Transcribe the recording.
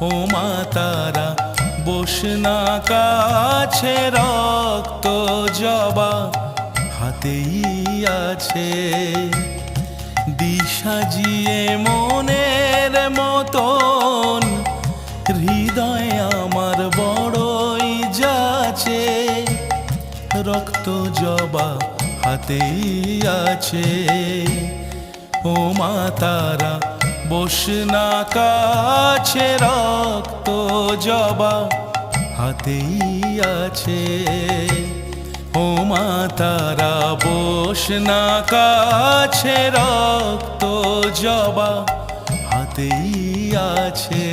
ও মা তারা, বসনা কাছে রক্ত জবা, হাতেই আছে। দিশা দিশাজিয়ে মনের মতন, হৃদয় আমার বড়ই যাচ্ছে। রক্ত জবা হাতেই আছে। ও মা তারা, বসনা কাছে রক্ত জবা হাতেই আছে। ও মা তারা বস না কাছে রক্ত জবা হাতেই আছে।